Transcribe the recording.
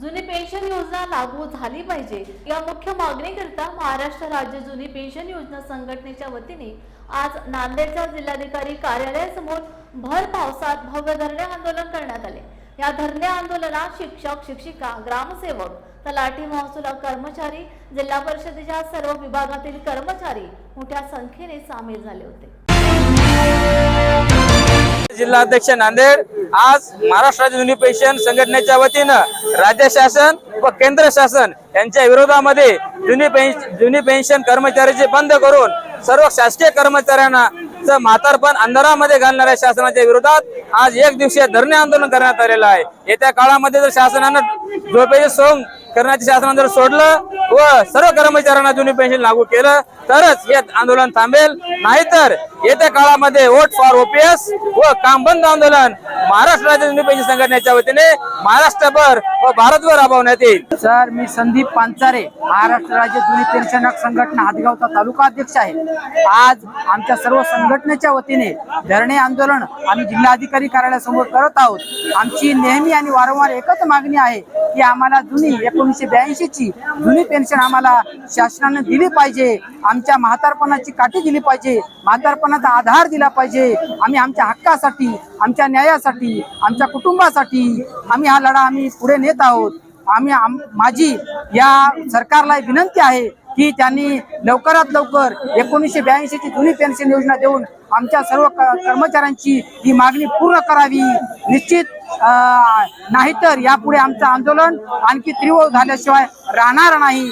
जुनी पेन्शन योजना लागू झाली पाहिजे. या मुख्य मागणीकरिता महाराष्ट्र राज्य जुनी पेन्शन योजना संघटनेच्या वतीने आज नांदेडच्या जिल्हाधिकारी कार्यालयासमोर भर पावसात भव्य धरणे आंदोलन करण्यात आले. या धरणे आंदोलनात शिक्षक शिक्षिका ग्रामसेवक तलाठी महसूल कर्मचारी जिल्हा परिषदेच्या सर्व विभागातील कर्मचारी मोठ्या संख्येने सामील झाले होते. जिल्हाध्यक्ष नांदेड आज महाराष्ट्र राज्य जुनी पेन्शन संघटनेच्या वतीनं राज्य शासन व केंद्र शासन यांच्या विरोधामध्ये जुनी पेन्शन जुनी पेन्शन कर्मचाऱ्याचे बंद करून सर्व शासकीय कर्मचाऱ्यांना म्हातारपण अंधारामध्ये घालणाऱ्या शासनाच्या विरोधात आज एक दिवसीय धरणे आंदोलन करण्यात आलेलं आहे. येत्या काळामध्ये जर शासनानं झोपेचे सोंग करण्याचे शासनानं जर सोडलं व सर्व कर्मचाऱ्यांना जुनी पेन्शन लागू केलं तरच हे आंदोलन थांबेल. नाहीतर येत्या काळामध्ये वोट फॉर ओपीएस व काम बंद आंदोलन महाराष्ट्र राज्य पेन्शन संघटनेच्या वतीने महाराष्ट्रभर व भारतभर राबवण्यात येईल. सर मी संदीप पांचारे महाराष्ट्र राज्य जुनी पेन्शनक संघटना हातगावचा तालुका अध्यक्ष आहे. आज आमच्या सर्व संघटनेच्या वतीने धरणे आंदोलन आम्ही जिल्हाधिकारी कार्यालयासमोर करत आहोत. आमची नेहमी आणि वारंवार एकच मागणी आहे की आम्हाला जुनी एकोणीसशे ब्याऐंशी ची जुनी पेन्शन आम्हाला शासनाने दिली पाहिजे. आमच्या म्हातारपणाची काठी दिली पाहिजे. म्हातारपणाचा आधार दिला पाहिजे. आम्ही आमच्या हक्कासाठी आमच्या न्यायासाठी आमच्या कुटुंबासाठी आम्ही हा लढा आम्ही पुढे नेत आहोत. आम्ही आम- माझी या सरकारला विनंती आहे की त्यांनी लवकरात लवकर एकोणीसशे ब्याऐंशीची जुनी पेन्शन योजना देऊन आमच्या सर्व कर्मचाऱ्यांची ही मागणी पूर्ण करावी. निश्चित नाहीतर यापुढे आमचं आंदोलन आणखी तीव्र झाल्याशिवाय राहणार नाही.